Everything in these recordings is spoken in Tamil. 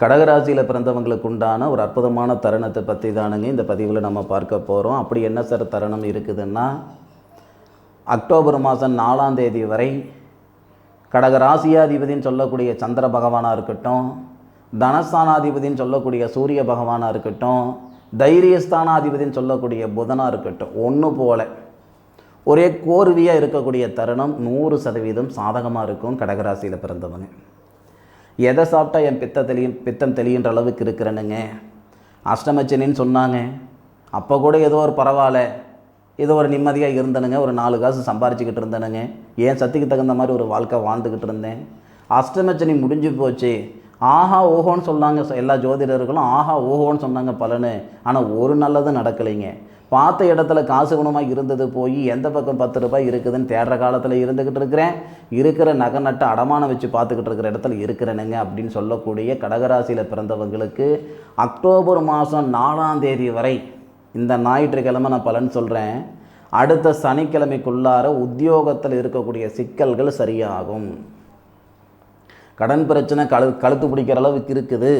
கடகராசியில் பிறந்தவங்களுக்கு உண்டான ஒரு அற்புதமான தருணத்தை பற்றி தானுங்க இந்த பதிவில் நம்ம பார்க்க போகிறோம் அப்படி என்ன சார் தருணம் இருக்குதுன்னா அக்டோபர் மாதம் நாலாம் தேதி வரை கடகராசியாதிபதின்னு சொல்லக்கூடிய சந்திர பகவானாக இருக்கட்டும் தனஸ்தானாதிபதின்னு சொல்லக்கூடிய சூரிய பகவானாக இருக்கட்டும் தைரியஸ்தானாதிபதினு சொல்லக்கூடிய புதனாக இருக்கட்டும் ஒன்று போல. ஒரே கோர்வையாக இருக்கக்கூடிய தருணம் நூறு சதவீதம் சாதகமாக இருக்கும் கடகராசியில் பிறந்தவங்க. எதை சாப்பிட்டா என் பித்த தெளியும் பித்தம் தெளியுன்ற அளவுக்கு இருக்கிறேனுங்க. அஷ்டமச்சனின்னு சொன்னாங்க. அப்போ கூட ஏதோ ஒரு பரவாயில்ல. ஏதோ ஒரு நிம்மதியாக இருந்தனுங்க. ஒரு நாலு காசு சம்பாரிச்சுக்கிட்டு இருந்தனுங்க. ஏன் சக்திக்கு தகுந்த மாதிரி ஒரு வாழ்க்கை வாழ்ந்துக்கிட்டு இருந்தேன். அஷ்டமச்சனி முடிஞ்சு போச்சு. ஆஹா ஓஹோன்னு சொன்னாங்க. எல்லா ஜோதிடர்களும் ஆஹா ஓஹோன்னு சொன்னாங்க பலனு. ஆனால் ஒரு நல்லதும் நடக்கலைங்க. பார்த்த இடத்துல காசு குணமாக இருந்தது போய் எந்த பக்கம் பத்து ரூபாய் இருக்குதுன்னு தேடுற காலத்தில் இருந்துக்கிட்டு இருக்கிறேன். இருக்கிற நகை நட்டை அடமானம் வச்சு பார்த்துக்கிட்டு இருக்கிற இடத்துல இருக்கிறேனுங்க அப்படின்னு சொல்லக்கூடிய கடகராசியில் பிறந்தவங்களுக்கு அக்டோபர் மாதம் நாலாம் தேதி வரை இந்த ஞாயிற்றுக்கிழமை நான் பலன் சொல்கிறேன் அடுத்த சனிக்கிழமைக்குள்ளார உத்தியோகத்தில் இருக்கக்கூடிய சிக்கல்கள் சரியாகும். கடன் பிரச்சனை கழு கழுத்து பிடிக்கிற அளவுக்கு இருக்குது.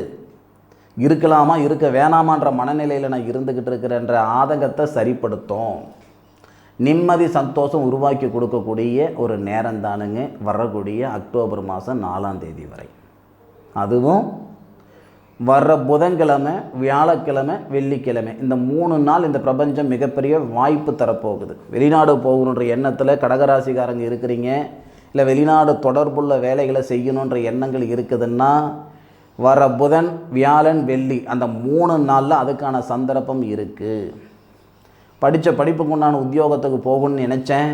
இருக்கலாமா இருக்க வேணாமான்ற மனநிலையில் நான் இருந்துக்கிட்டு இருக்கிறேன்ற ஆதங்கத்தை சரிப்படுத்தும். நிம்மதி சந்தோஷம் உருவாக்கி கொடுக்கக்கூடிய ஒரு நேரம் தானுங்க. வரக்கூடிய அக்டோபர் மாதம் நாலாம் தேதி வரை. அதுவும் வர்ற புதன்கிழமை வியாழக்கிழமை வெள்ளிக்கிழமை. இந்த மூணு நாள் இந்த பிரபஞ்சம் மிகப்பெரிய வாய்ப்பு தரப்போகுது. வெளிநாடு போகணுன்ற எண்ணத்தில் கடகராசிக்காரங்க இருக்கிறீங்க. இல்லை வெளிநாடு தொடர்புள்ள வேலைகளை செய்யணுன்ற எண்ணங்கள் இருக்குதுன்னா வர புதன் வியாழன் வெள்ளி அந்த மூணு நாளில் அதுக்கான சந்தர்ப்பம் இருக்குது படித்த படிப்புக்கு உண்டான உத்தியோகத்துக்கு போகணும்னு நினச்சேன்.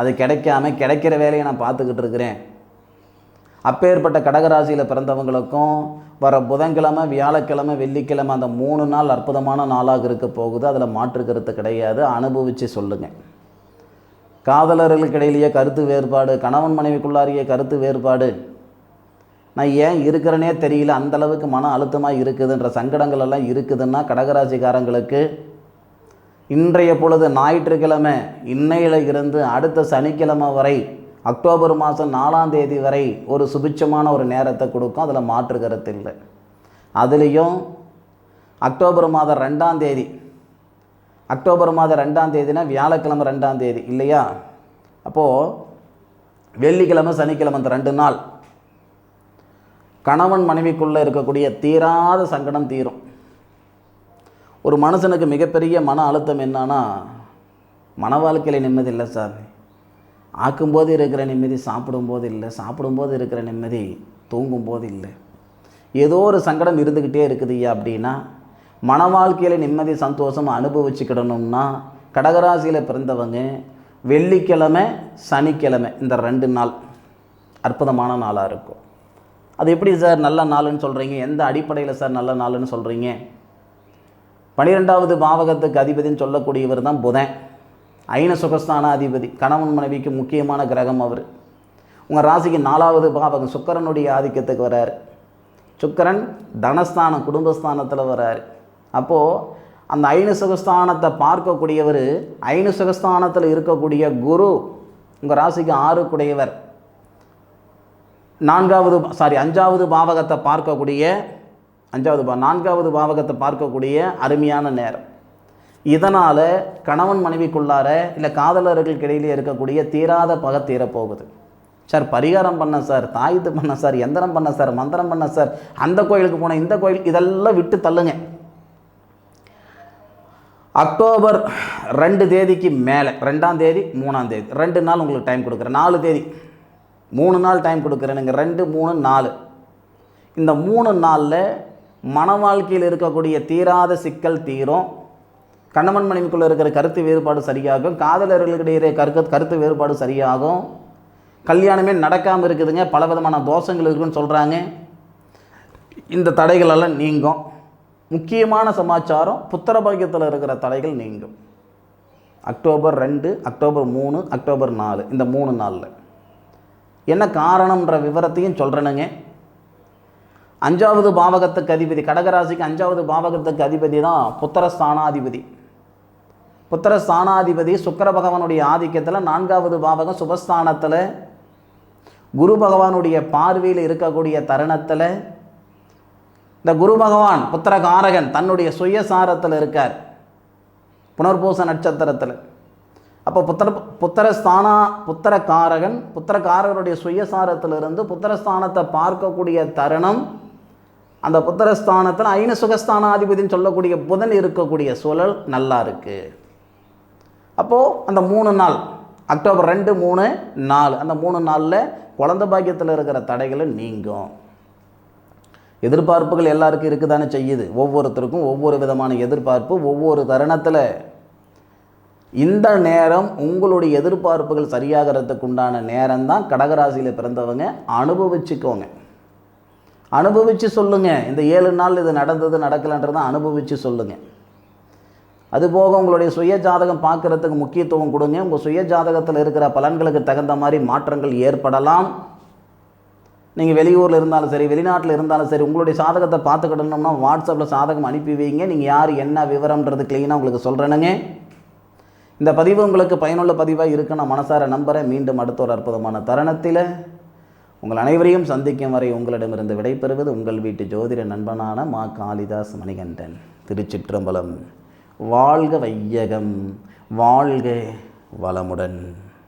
அது கிடைக்காம கிடைக்கிற வேலையை நான் பார்த்துக்கிட்டு இருக்கிறேன். அப்பேற்பட்ட கடகராசியில் பிறந்தவங்களுக்கும் வர புதன்கிழமை வியாழக்கிழமை வெள்ளிக்கிழமை அந்த மூணு நாள் அற்புதமான நாளாக இருக்க போகுது. அதில் மாற்று கருத்து கிடையாது. அனுபவித்து சொல்லுங்கள் காதலர்களுக்கு இடையிலேயே கருத்து வேறுபாடு கணவன் மனைவிக்குள்ளாரியே கருத்து வேறுபாடு. நான் ஏன் இருக்கிறேனே தெரியல அந்தளவுக்கு மன அழுத்தமாக இருக்குதுன்ற சங்கடங்கள் எல்லாம் இருக்குதுன்னா கடகராசிக்காரங்களுக்கு இன்றைய பொழுது ஞாயிற்றுக்கிழமை இன்னையில் இருந்து அடுத்த சனிக்கிழமை வரை அக்டோபர் மாதம் நாலாம் தேதி வரை ஒரு சுபிட்சமான ஒரு நேரத்தை கொடுக்கும். அதில் மாற்று கருத்து இல்லை. அதுலேயும் அக்டோபர் மாதம் ரெண்டாம் தேதி அக்டோபர் மாதம் ரெண்டாம் தேதினா வியாழக்கிழமை ரெண்டாம் தேதி இல்லையா? அப்போது வெள்ளிக்கிழமை சனிக்கிழமை அந்த ரெண்டு நாள். கணவன் மனைவிக்குள்ளே இருக்கக்கூடிய தீராத சங்கடம் தீரும். ஒரு மனுஷனுக்கு மிகப்பெரிய மன அழுத்தம் என்னன்னா மன வாழ்க்கையில் நிம்மதி இல்லை சார். ஆக்கும்போது இருக்கிற நிம்மதி சாப்பிடும்போது இல்லை. சாப்பிடும்போது இருக்கிற நிம்மதி தூங்கும்போது இல்லை. ஏதோ ஒரு சங்கடம் இருந்துக்கிட்டே இருக்குதுயா அப்படின்னா மன வாழ்க்கையில் நிம்மதி சந்தோஷம் அனுபவிச்சுக்கிடணும்னா கடகராசியில் பிறந்தவங்க வெள்ளிக்கிழமை சனிக்கிழமை இந்த ரெண்டு நாள் அற்புதமான நாளாக இருக்கும். அது எப்படி சார் நல்ல நாள்னு சொல்கிறீங்க எந்த அடிப்படையில் சார் நல்ல நாளுன்னு சொல்கிறீங்க பனிரெண்டாவது பாவகத்துக்கு அதிபதின்னு சொல்லக்கூடியவர் தான் புதன். ஐன சுகஸ்தான அதிபதி. கணவன் மனைவிக்கு முக்கியமான கிரகம் அவர். உங்கள் ராசிக்கு நாலாவது பாவகம் சுக்கரனுடைய ஆதிக்கத்துக்கு வராரு. சுக்கரன் தனஸ்தானம் குடும்பஸ்தானத்தில் வராரு. அப்போது அந்த ஐன சுகஸ்தானத்தை பார்க்கக்கூடியவர் ஐன சுகஸ்தானத்தில் இருக்கக்கூடிய குரு உங்கள் ராசிக்கு ஆறுக்குடையவர். நான்காவது சாரி அஞ்சாவது பாவகத்தை பார்க்கக்கூடிய அஞ்சாவது பா நான்காவது பாவகத்தை பார்க்கக்கூடிய அருமையான நேரம். இதனால் கணவன் மனைவிக்குள்ளார இல்லை காதலர்களுக்கு இடையிலே இருக்கக்கூடிய தீராத பகை தீரப்போகுது. சார் பரிகாரம் பண்ண சார் தாயத்து பண்ண சார் எந்திரம் பண்ண சார் மந்திரம் பண்ண சார் அந்த கோயிலுக்கு போன இந்த கோயில் இதெல்லாம் விட்டு தள்ளுங்க. அக்டோபர் ரெண்டு தேதிக்கு மேலே ரெண்டாம் தேதி மூணாம் தேதி. ரெண்டு நாள் உங்களுக்கு டைம் கொடுக்குறேன். நாலு தேதி. மூணு நாள் டைம் கொடுக்குறேனுங்க ரெண்டு மூணு நாலு. இந்த மூணு நாளில் மன வாழ்க்கையில் இருக்கக்கூடிய தீராத சிக்கல் தீரும். கண்ணமன் மனைவிக்குள்ளே இருக்கிற கருத்து வேறுபாடு சரியாகும். காதலர்களுக்கிடையே கருக்க கருத்து வேறுபாடு சரியாகும். கல்யாணமே நடக்காமல் இருக்குதுங்க. பல விதமான தோஷங்கள் இருக்குன்னு சொல்கிறாங்க இந்த தடைகளெல்லாம் நீங்கும். முக்கியமான சமாச்சாரம் புத்திர பாக்கியத்தில் இருக்கிற தடைகள் நீங்கும். அக்டோபர் ரெண்டு அக்டோபர் மூணு அக்டோபர் நாலு இந்த மூணு நாளில். என்ன காரணம்ன்ற விவரத்தையும் சொல்கிறேனுங்க அஞ்சாவது பாவகத்துக்கு அதிபதி கடகராசிக்கு அஞ்சாவது பாவகத்துக்கு அதிபதி தான் புத்திரஸ்தானாதிபதி. புத்திரஸ்தானாதிபதி சுக்கர பகவானுடைய ஆதிக்கத்தில் நான்காவது பாவகம் சுபஸ்தானத்தில் குரு பகவானுடைய பார்வையில் இருக்கக்கூடிய தருணத்தில் இந்த குரு பகவான் புத்திரகாரகன் தன்னுடைய சுயசாரத்தில் இருக்கார். புனர்பூச நட்சத்திரத்தில். அப்போ புத்திர புத்திரஸ்தானா புத்திரகாரகன் புத்திரகாரகருடைய சுயசாரத்திலிருந்து புத்திரஸ்தானத்தை பார்க்கக்கூடிய தருணம் அந்த புத்திரஸ்தானத்தில் ஐன சுகஸ்தானாதிபதினு சொல்லக்கூடிய புதன் இருக்கக்கூடிய சூழல் நல்லா இருக்குது அப்போது அந்த மூணு நாள் அக்டோபர் ரெண்டு மூணு நாலு அந்த மூணு நாளில் குழந்த பாக்கியத்தில் இருக்கிற தடைகளை நீங்கும். எதிர்பார்ப்புகள் எல்லாருக்கும் இருக்குதானே செய்யுது. ஒவ்வொருத்தருக்கும் ஒவ்வொரு விதமான எதிர்பார்ப்பு ஒவ்வொரு தருணத்தில். இந்த நேரம் உங்களுடைய எதிர்பார்ப்புகள் சரியாகிறதுக்கு உண்டான நேரம் தான் கடகராசியில் பிறந்தவங்க அனுபவிச்சுக்கோங்க. அனுபவித்து சொல்லுங்கள் இந்த ஏழு நாள் இது நடந்தது நடக்கலைன்றதை அனுபவித்து சொல்லுங்கள் அதுபோக உங்களுடைய சுய ஜாதகம் பார்க்குறதுக்கு முக்கியத்துவம் கொடுங்க. உங்கள் சுய ஜாதகத்தில் இருக்கிற பலன்களுக்கு தகுந்த மாதிரி மாற்றங்கள் ஏற்படலாம். நீங்கள் வெளியூரில் இருந்தாலும் சரி வெளிநாட்டில் இருந்தாலும் சரி உங்களுடைய சாதகத்தை பார்த்துக்கிடணும்னா வாட்ஸ்அப்பில் சாதகம் அனுப்பி வைங்க. நீங்கள் யார் என்ன விவரம்ன்றது க்ளீனாக உங்களுக்கு சொல்கிறேனுங்க இந்த பதிவு உங்களுக்கு பயனுள்ள பதிவாக இருக்கு நான் மனசார நம்புகிறேன் மீண்டும் அடுத்த ஒரு அற்புதமான தருணத்தில் உங்கள் அனைவரையும் சந்திக்கும் வரை உங்களிடமிருந்து விடைபெறுவது உங்கள் வீட்டு ஜோதிட நண்பனான மா காளிதாஸ் மணிகண்டன். திருச்சிற்றம்பலம். வாழ்க வையகம். வாழ்க வளமுடன்.